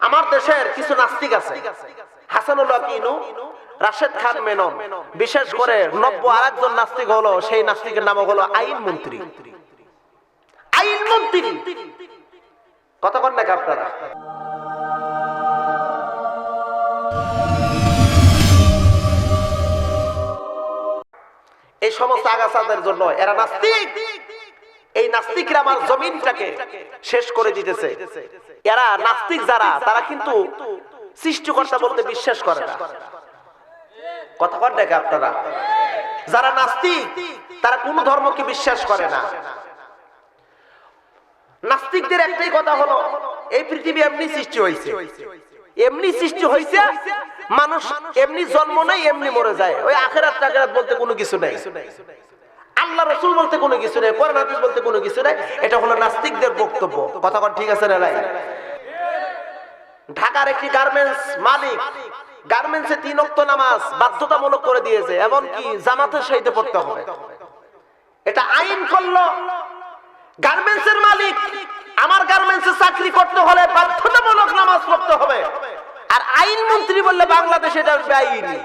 আমার দেশের কিছু নাস্তিক আছে। হাসানুল্লাহ কিনু, রাশেদ খান মেনন, বিশেষ করে নব্য আরেকজন নাস্তিক হলো, সেই নাস্তিকের নাম হলো আইন মন্ত্রী। আইন মন্ত্রী। কন নাকি আপনারা? এই সমস্ত আগাছাদের জন্য এরা নাস্তিক। এই নাস্তিকরা আমার জমিনটাকে শেষ করে দিতেছে। এরা নাস্তিক যারা, তারা কিন্তু সৃষ্টিকর্তা বলতে বিশ্বাস করে না। কথা কন নাকি আপনারা। যারা নাস্তিক, তারা কোন ধর্মকে বিশ্বাস করে না। নাস্তিকদের একটাই কথা হলো, এই পৃথিবী এমনি সৃষ্টি হয়েছে এমনি সৃষ্টি হয়েছে মানুষ এমনি জন্ম নেই এমনি মরে যায়। ওই আখেরাত বলতে কোনো কিছু নেই। আল্লাহ রসুল বলতে কোনো কিছু নেই, কোরআন হাদিস বলতে কোনো কিছু নেই, এটা হলো নাস্তিকদের বক্তব্য। কথা কন, ঠিক আছে না নাই? ঢাকার একটি গার্মেন্টস মালিক গার্মেন্টসে তিন অক্ত নামাজ বাধ্যতামূলক করে দিয়েছে, এমনকি জামাতের সহিত পড়তে হবে। এটা আইন করল। গার্মেন্টসের মালিক, আমার গার্মেন্টসে চাকরি করতে হলে বাধ্যতামূলক নামাজ পড়তে হবে। আর আইন মন্ত্রী বললে বাংলাদেশ এটা বেআইনি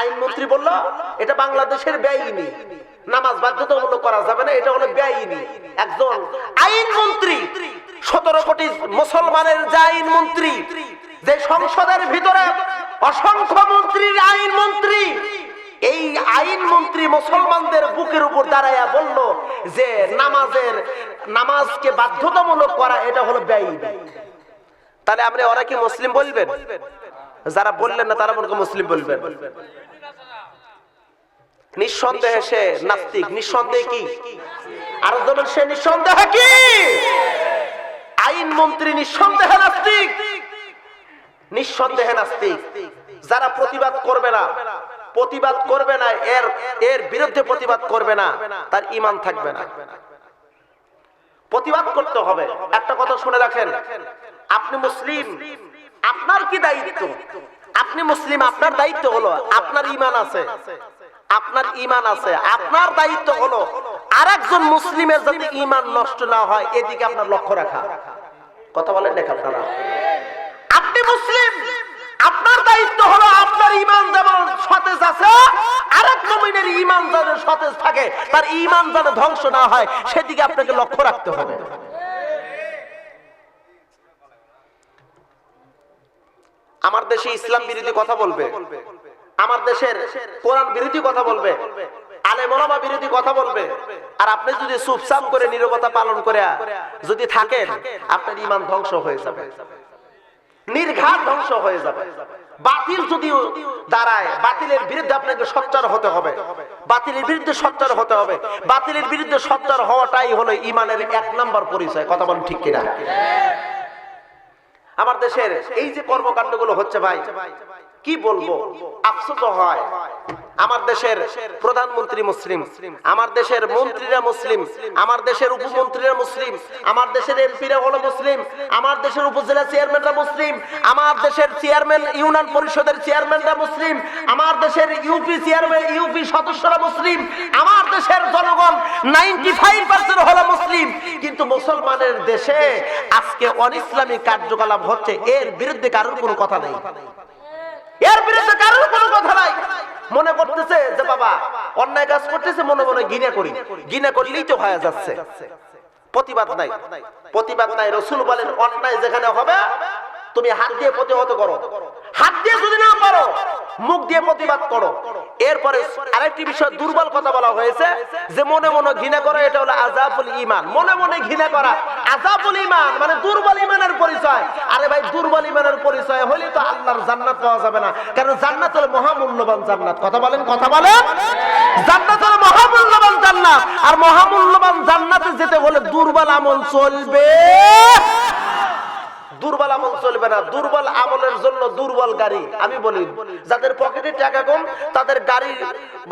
আইন মন্ত্রী বলল, এটা বাংলাদেশের বেআইনি নামাজ বাধ্যতামূলক করা যাবে না, এটা হলো বেআইনি। একজন আইন মন্ত্রী সতেরো কোটি মুসলমানের যে আইন মন্ত্রী যে সংসদের ভিতরে অসংখ্য মন্ত্রীর আইন মন্ত্রী এই আইন মন্ত্রী মুসলমানদের বুকের উপর দাঁড়াইয়া বলল যে নামাজের, নামাজকে বাধ্যতামূলক করা, এটা হলো ব্যয় তাহলে আপনি ওরা কি মুসলিম বলবেন? যারা বললেন না, তারা মনে মুসলিম বলবেন। নিঃসন্দেহে সে নাস্তিক নিঃসন্দেহে কি? আর ধরুন সে নিঃসন্দেহে কি? আইন মন্ত্রী নিঃসন্দেহে নাস্তিক। নিঃসন্দেহে নাস্তিক। যারা প্রতিবাদ করবে না প্রতিবাদ করবে না এর এর বিরুদ্ধে প্রতিবাদ করবে না তার ইমান থাকবে না। প্রতিবাদ করতে হবে। একটা কথা শুনে রাখেন আপনি মুসলিম আপনার কি দায়িত্ব? আপনি মুসলিম আপনার দায়িত্ব হলো আপনার ইমান আছে। আপনার ইমান আছে। আপনার দায়িত্ব হলো আরেকজন মুসলিমের যাতে ইমান নষ্ট না হয়, এদিকে আপনার লক্ষ্য রাখা। কথা বলেন দেখ আপনারা? আপনি মুসলিম, আপনার দায়িত্ব হলো আপনার ইমান যেমন সতেজ আছে, আরেক নমিনের ইমান যেন সতেজ থাকে, তার ইমান যেন ধ্বংস না হয়, সেদিকে আপনাকে লক্ষ্য রাখতে হবে। আমার দেশে ইসলাম বিরোধী কথা বলবে। আমার দেশের কোরআন বিরোধী কথা বলবে আলেমা বিরোধী কথা বলবে আর আপনি যদি চুপচাপ করে নিরবতা পালন করে যদি থাকেন আপনার ইমান ধ্বংস হয়ে যাবে। নির্ঘাত ধ্বংস হয়ে যাবে। বাতিল যদি দাঁড়ায় বাতিলের বিরুদ্ধে আপনাকে সচ্চার হতে হবে। বাতিলের বিরুদ্ধে সচ্চার হতে হবে। বাতিলের বিরুদ্ধে সচ্চার হওয়াটাই হলো ইমানের এক নম্বর পরিচয়। কথা বলেন ঠিক কিনা? আমার দেশের এই যে কর্মকাণ্ডগুলো হচ্ছে ভাই কি বলব? আফসোস হয়। আমার দেশের প্রধানমন্ত্রী মুসলিম, আমার দেশের মন্ত্রীরা মুসলিম, আমার দেশের উপমন্ত্রীরা মুসলিম, আমার দেশের এমপিরা হলো মুসলিম, আমার দেশের উপজেলা চেয়ারম্যানরা মুসলিম, আমার দেশের চেয়ারম্যান ইউনিয়ন পরিষদের চেয়ারম্যানরা মুসলিম, আমার দেশের ইউপি চেয়ারম্যান, ইউপি সদস্যরা মুসলিম, আমার দেশের জনগণ নাইনটি ফাইভ পার্সেন্ট হলো মুসলিম। কিন্তু মুসলমানের দেশে আজকে অনিসলামী কার্যকলাপ হচ্ছে, এর বিরুদ্ধে কারোর কোনো কথা নেই। এর বিরুদ্ধে কারোর কোনো কথা নাই। মনে করতেছে যে, বাবা, অন্যায় কাজ করতেছে, মনে মনে ঘৃণা করি। ঘৃণা করলেই তো হয়ে যাচ্ছে। প্রতিবাদ নাই। প্রতিবাদ নাই। রসুল বলেন, অন্যায় যেখানে হবে, তুমি হাত দিয়ে প্রতিহত করো। হাত দিয়ে যদি না পারো, মুখ দিয়ে প্রতিবাদ করো। এরপরে আরেকটি বিষয় দুর্বল কথা বলা হয়েছে যে মনে মনে ঘৃণা করা, এটা হলো আজাবুল ইমান মনে মনে ঘৃণা করা আজাবুল ইমান মানে দুর্বল ইমানের পরিচয়। আরে ভাই, দুর্বল ইমানের পরিচয় হলে তো আল্লাহর জান্নাত পাওয়া যাবে না। কারণ জান্নাত হলো মহামূল্যবান জান্নাত। কথা বলেন কথা বলেন। জান্নাত হলো মহামূল্যবান জান্নাত। আর মহামূল্যবান জান্নাতে যেতে হলে দুর্বল আমল চলবে। দুর্বল আমল চলবে না, দুর্বল আমলের জন্য দুর্বল গাড়ি। আমি বলি, যাদের পকেটে টাকা কম, তাদের গাড়ি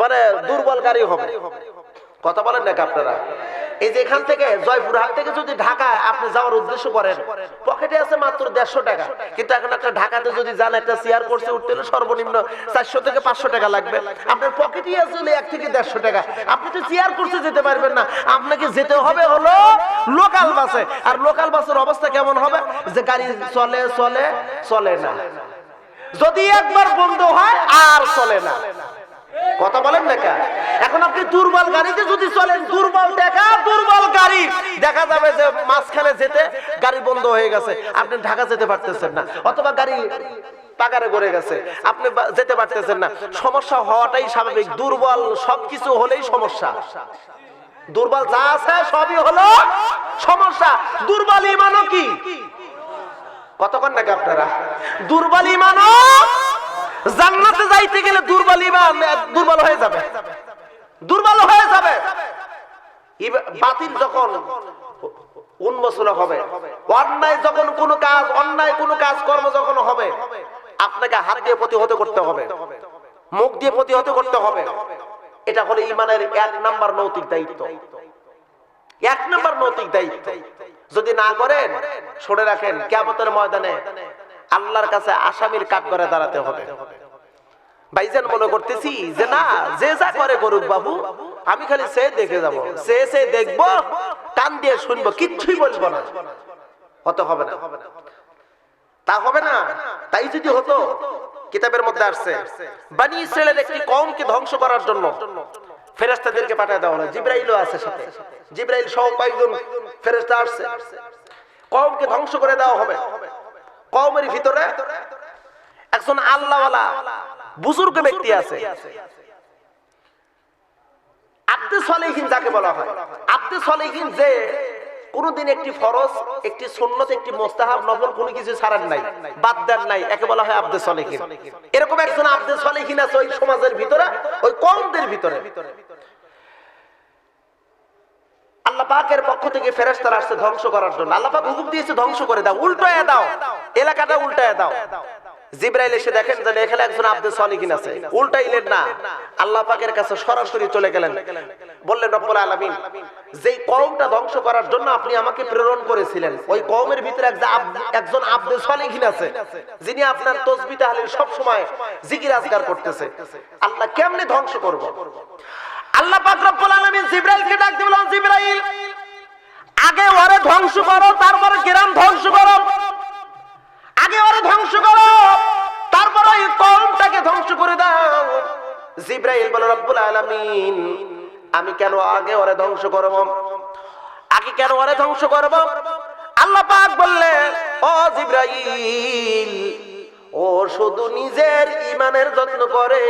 মানে দুর্বল গাড়ি হবে। কথা বলেন নাকি আপনারা? এই যে এখান থেকে জয়পুরহাট থেকে যদি ঢাকা আপনি যাওয়ার উদ্দেশ্য করেন, পকেটে আছে মাত্র দেড়শো টাকা। কিন্তু এখন একটা ঢাকাতে যদি যান, একটা চেয়ার করছে, উঠতে হলে সর্বনিম্ন চারশো থেকে পাঁচশো টাকা লাগবে। আপনার পকেটেই আছে হলে এক থেকে দেড়শো টাকা। আপনি তো চেয়ার করছে যেতে পারবেন না। আপনাকে যেতে হবে হলো লোকাল বাসে আর লোকাল বাসের অবস্থা কেমন হবে? যে গাড়ি চলে চলে চলে না। যদি একবার বন্ধ হয়, আর চলে না। কথা বলেন না এখন আপনি দুর্বল গাড়িতে যদি চলেন, দুর্বল টাকা দুর্বল গাড়ি। দেখা যাবে যে মাঝখানে যেতে গাড়ি বন্ধ হয়ে গেছে, আপনি ঢাকা যেতে পারতেছেন না, অথবা গাড়ি করে গেছে, আপনি যেতে পারতেছেন না। সমস্যা হওয়াটাই স্বাভাবিক, দুর্বল সবকিছু হলেই সমস্যা। দুর্বল যা আছে সবই হলো সমস্যা। দুর্বল ইমানও কি? কতক্ষণ নাকি আপনারা? দুর্বল ইমানও জান্নাতে যাইতে গেলে দুর্বল ইমান দুর্বল হয়ে যাবে। দুর্বল হয়ে যাবে। বাতিল যখন উন্মোচন হবে, অন্যায় যখন কোনো কাজ, অন্যায় কোনো কাজ কর্ম যখন হবে, আপনাকে হাত দিয়ে প্রতিহত করতে হবে, মুখ দিয়ে প্রতিহত করতে হবে। এটা হলো ইমানের এক নাম্বার নৈতিক দায়িত্ব। এক নম্বর নৈতিক দায়িত্ব। যদি না করেন, সরে রাখেন কেমতের ময়দানে আল্লাহর কাছে আসামির কাঠ করে দাঁড়াতে হবে। ভাইজান মনে করতেছি যে না, যে যা করে করুক বাবু, আমি খালি সে দেখে যাব, সে সে দেখব কান দিয়ে শুনব, কিচ্ছুই বলব না। হতে হবে না। তা হবে না, তাই যদি হতো, কিতাবের মধ্যে আসছে, বানি ইসরায়েলের একটি কমকে ধ্বংস করার জন্য ফেরেস্তাদেরকে পাঠিয়ে দেওয়া হলো, জিব্রাইলও আছে সাথে। জিব্রাইল সহ কয়েকজন ফেরেস্তা আসছে। কমকে ধ্বংস করে দেওয়া হবে। কমের ভিতরে একজন আল্লাহওয়ালা বুজুর্গ ব্যক্তি আছে। আব্দে সলেহীন যাকে বলা হয়। আব্দে সলেহীন যে কোনদিন একটি ফরজ, একটি সুন্নত, একটি মোস্তাহাব নফল কোনো কিছু ছাড়েন নাই, বাদ দেন নাই, একে বলা হয় আব্দে সলেহীন। এরকম একজন আব্দে সলেহীন আছে ওই সমাজের ভিতরে, ওই কমদের ভিতরে। আল্লাহ পাকের পক্ষ থেকে ফেরেশতারা আসছে ধ্বংস করার জন্য। আল্লাহ পাক হুকুম দিয়েছে ধ্বংস করে দাও, উল্টায় দাও, এলাকাটা উল্টায় দাও। জিব্রাইল এসে দেখেন যে এখানে একজন আছে। উল্টাইলেন না। আল্লাহ পাকের কাছে সরাসরি চলে গেলেন। বললেন, রব্বুল আলামিন, যেই কওমটা ধ্বংস করার জন্য আপনি আমাকে প্রেরণ করেছিলেন, ওই কওমের ভিতরে একজন আব- একজন আব্দুল সলিহিন আছে, যিনি আপনার তসবিহ তাহলিল সব সময় জিকির আজগার করতেছে। আল্লাহ কেমনে ধ্বংস করব? আল্লাহ পাক রব্বুল আলামিন জিব্রাইলকে ডাক দিল জিব্রাইল, আগে ওরে ধ্বংস করো, তারপরে গ্রাম ধ্বংস করো। আগে ওরে ধ্বংস করো, তারপরে ওই কওমটাকে ধ্বংস করে দাও। জিব্রাইল বলে, রব্বুল আলামিন, আমি কেন আগে ওরে ধ্বংস করব? আগে কেন ওরে ধ্বংস করব? আল্লাহ পাক বললেন ও জিব্রাইল, ও শুধু নিজের ইমানের যত্ন করে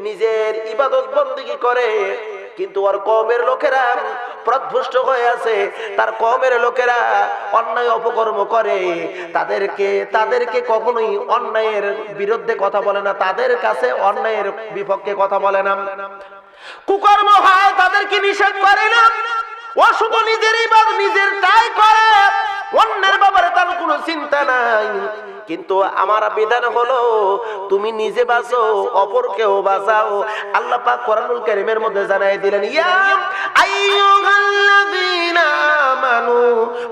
নিজের ইবাদত বন্দিগি করে। কিন্তু ওর কমের লোকেরা প্রদভুষ্ট হয়ে আছে। তার কমের লোকেরা অন্যায় অপকর্ম করে। তাদেরকে তাদেরকে কখনোই অন্যায়ের বিরুদ্ধে কথা বলে না। তাদের কাছে অন্যায়ের বিপক্ষে কথা বলে না। কুকর্ম হয়, তাদেরকে নিষেধ করে না। ও শুধু নিজের ইবাদ নিজের তাই করে। অন্যের ব্যাপারে তার কোনো চিন্তা নাই। কিন্তু আমার বিধান হলো, তুমি নিজে বাঁচো, অপরকেও বাঁচাও। আল্লাহ পাক কোরআনুল কারীমের মধ্যে জানাই দিলেন, ইয়া আইয়ুহাল্লাযীনা আমানু,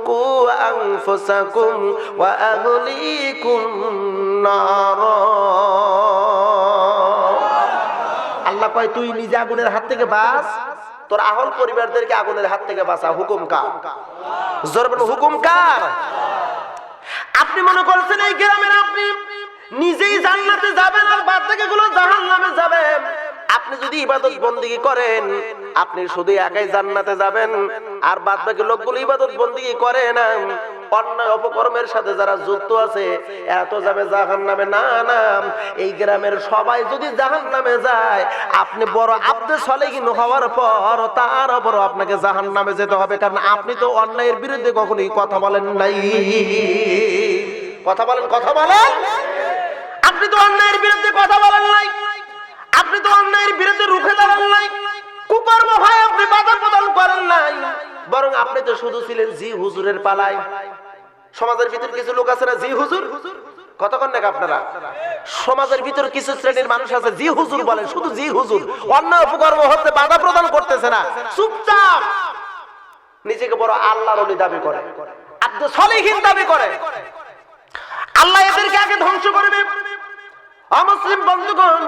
কু আনফুসাকুম ওয়া আহলিকুম নার। আল্লাহ কয়, তুই নিজে আগুনের হাত থেকে বাঁচ। তোর আহল পরিবারদেরকে আগুনের হাত থেকে বাঁচা। হুকুম কার? জোর হুকুম কার? আপনি মনে করছেন এই গ্রামের আপনি? নিজেই জান্নাতে যাবেন আর থেকে গুলো জাহান নামে যাবেন আপনি যদি ইবাদত বন্দিগি করেন, আপনি শুধু একাই জান্নাতে যাবেন, আর বাদ বাকি লোকগুলো ইবাদত বন্দিগি করে না। অন্যায় অপকর্মের সাথে যারা যুক্ত আছে এত যাবে জাহান নামে না না, এই গ্রামের সবাই যদি জাহান নামে যায়, আপনি বড় আব্দে সলেহীন হওয়ার পর তার বড় আপনাকে জাহান নামে যেতে হবে, কারণ আপনি তো অন্যায়ের বিরুদ্ধে কখনোই কথা বলেন নাই। কথা বলেন কথা বলেন। আপনি তো অন্যায়ের বিরুদ্ধে কথা বলেন নাই। আপনি তো অন্যায়ের বিরুদ্ধে রুখে দাঁড়ান নাই। কুকর্ম হয়, আপনি বাধা প্রদান করেন নাই। বরং আপনি তো শুধু ছিলেন জি হুজুরের পালায়। সমাজের ভিতর কিছু লোক আছে না জি হুজুর? কতক্ষণ নাকি আপনারা? সমাজের ভিতর কিছু শ্রেণির মানুষ আছে, জি হুজুর বলে শুধু জি হুজুর। অন্য উপকর্ম হচ্ছে, বাধা প্রদান করতেছে না। চুপচাপ। নিজেকে বড় আল্লাহর দাবি করে। আব্দুল সলিহীন দাবি করে আল্লাহ এদেরকে আগে ধ্বংস করবে বন্ধুগণ,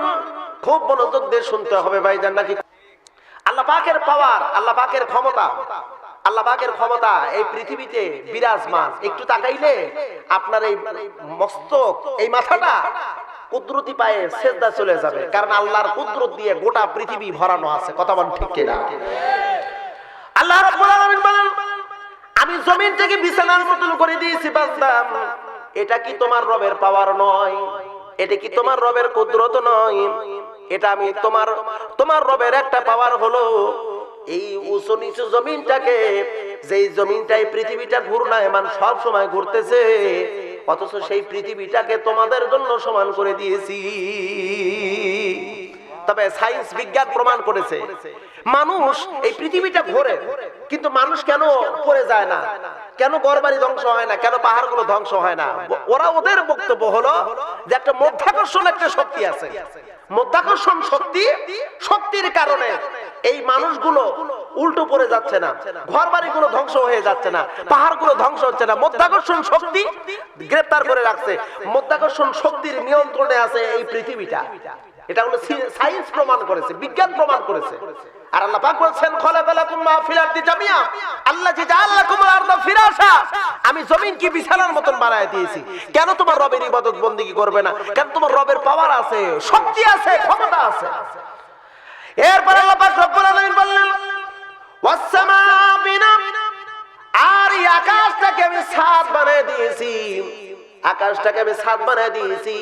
খুব মনোযোগ দিয়ে শুনতে হবে নাকি? আল্লাহ পাকের পাওয়ার, আল্লাহ পাকের ক্ষমতা ক্ষমতা এই পৃথিবীতে বিরাজমান। একটু তাকাইলে আপনার এই মস্তক, এই মাথাটা কুদরতি পায়ে সেজদা চলে যাবে। কারণ আল্লাহর কুদরত দিয়ে গোটা পৃথিবী ভরানো আছে। কথা বল ঠিক কিনা? আল্লাহ আমি জমিন থেকে বিছানার মতন করে দিয়েছি এটা কি তোমার রবের পাওয়ার নয়? এটা কি তোমার রবের কুদরত নয়? এটা আমি তোমার তোমার রবের একটা পাওয়ার হলো এই উঁচু নিচু জমিনটাকে, যেই জমিনটাই পৃথিবীটা ঘূর্ণায়মান সব সময় ঘুরতেছে, অথচ সেই পৃথিবীটাকে তোমাদের জন্য সমান করে দিয়েছি। তবে সায়েন্স বিজ্ঞান প্রমাণ করেছে, মানুষ এই পৃথিবীটা ঘোরে, কিন্তু মানুষ কেন পড়ে যায় না? কেন গড়বাড়ি ধ্বংস হয় না? কেন পাহাড়গুলো ধ্বংস হয় না? ওরা ওদের বক্তব্য হলো যে একটা মধ্যাকর্ষণ একটা শক্তি আছে। মধ্যাকর্ষণ শক্তি শক্তির কারণে এই মানুষগুলো উল্টো পড়ে যাচ্ছে না। ঘর বাড়িগুলো ধ্বংস হয়ে যাচ্ছে না। পাহাড়গুলো ধ্বংস হচ্ছে না। মধ্যাকর্ষণ শক্তি গ্রেপ্তার করে রাখছে। মধ্যাকর্ষণ শক্তির নিয়ন্ত্রণে আছে এই পৃথিবীটা। এটা হলো সায়েন্স প্রমাণ করেছে, বিজ্ঞান প্রমাণ করেছে। আর আল্লাহ পাক জামিয়া। আল্লাহ যে আমি জমিন কি বিছানার মতন বানায় দিয়েছি? কেন তোমার রবের ইবাদত করবে না? কেন তোমার রবের পাওয়ার আছে? শক্তি আছে, ক্ষমতা আছে। এরপর বললেন আর আকাশটাকে আমি ছাদ বানিয়ে দিয়েছি। আকাশটাকে আমি ছাদ বানিয়ে দিয়েছি।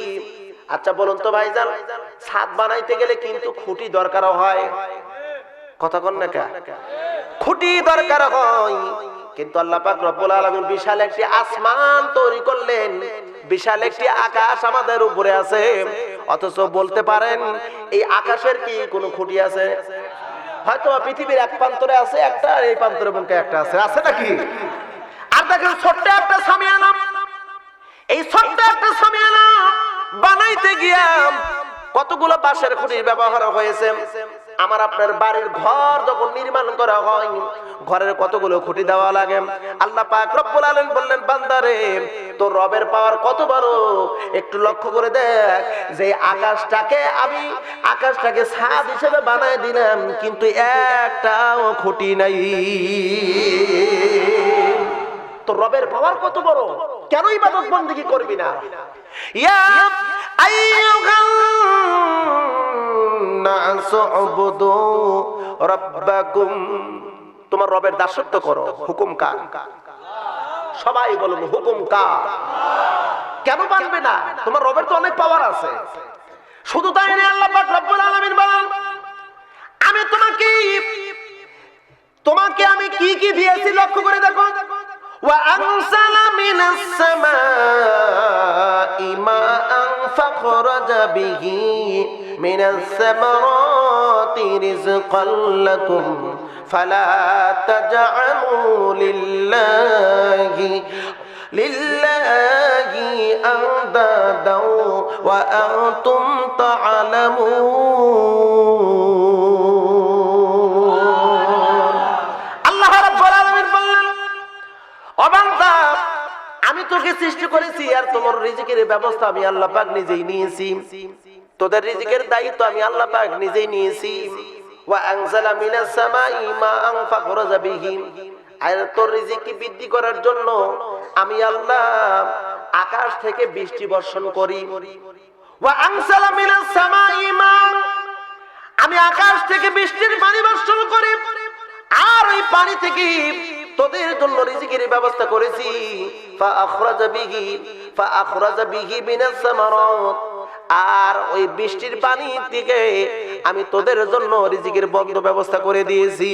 আচ্ছা বলুন তো ভাই ভাইজান, ছাদ বানাইতে গেলে কিন্তু খুঁটি দরকার হয়। কথা কন না? খুঁটি দরকার হয়। কিন্তু আল্লাহ পাক রব্বুল আলামিন বিশাল একটি আসমান তৈরি করলেন, বিশাল একটি আকাশ আমাদের উপরে আছে। অথচ বলতে পারেন, এই আকাশের কি কোনো খুঁটি আছে? হয়তো পৃথিবীর এক প্রান্তরে আছে একটা, আর এই প্রান্তরে বলতে একটা আছে। আছে নাকি? আর দেখেন ছোট্ট একটা সামিয়ানা এই ছোট্ট একটা সামিয়ানা বানাইতে গিয়া কতগুলো বাঁশের খুঁটির ব্যবহার হয়েছে। আমার আপনার বাড়ির ঘর যখন নির্মাণ করা হয়, ঘরের কতগুলো খুঁটি দেওয়া লাগে। আল্লাহ পাক রব্বুল আলামিন বললেন বান্দারে তোর রবের পাওয়ার কত বড়? একটু লক্ষ্য করে দেখ, যে আকাশটাকে আমি আকাশটাকে ছাদ হিসেবে বানায় দিলাম, কিন্তু একটাও খুঁটি নাই। তোর রবের পাওয়ার কত বড়? কেন ইবাদত বন্দেগী করবি না? ইয়া আইয়ুহান নাস উবুদু রাব্বাকুম তোমার রবের দাসত্ব করো হুকুম কার সবাই বলুন হুকুম কার কেন পারবে না তোমার রবের তো অনেক পাওয়ার আছে শুধু তাই না আল্লাহ পাক রব্বুল আলামিন বলেন আমি তোমাকে তোমাকে আমি কি কি দিয়েছি লক্ষ্য করে দেখো وأنزل من السماء ماء فخرج به من الثمرات رزقا لكم فلا تجعلوا لله لله أندادا وأنتم تعلمون আল্লাহ রাব্বুল আলামিন বললেন ও বান্দা আমি তোকে সৃষ্টি করেছি আর তোমার রিজিকের ব্যবস্থা আমি আল্লাহ পাক নিজেই নিয়েছি তোদের রিজিকের দায়িত্ব আমি আল্লাহ পাক নিজেই নিয়েছি। ওয়া আনজালা মিনাস সামাই বিহি। আর তোর রিজিককে বৃদ্ধি করার জন্য? আমি আল্লাহ আকাশ থেকে বৃষ্টি বর্ষণ করি। ওয়া আনজালা মিনাস সামাই আমি আকাশ থেকে বৃষ্টির পানি বর্ষণ করি। আর ওই পানি থেকে তোদের জন্য রিজিকের ব্যবস্থা করেছি। ফা আখরাজা বিহি, ফা আখরাজা বিহি মিনাস সামারাত। আর ওই বৃষ্টির পানি থেকে আমি তোদের জন্য রিজিকের বন্ধ ব্যবস্থা করে দিয়েছি।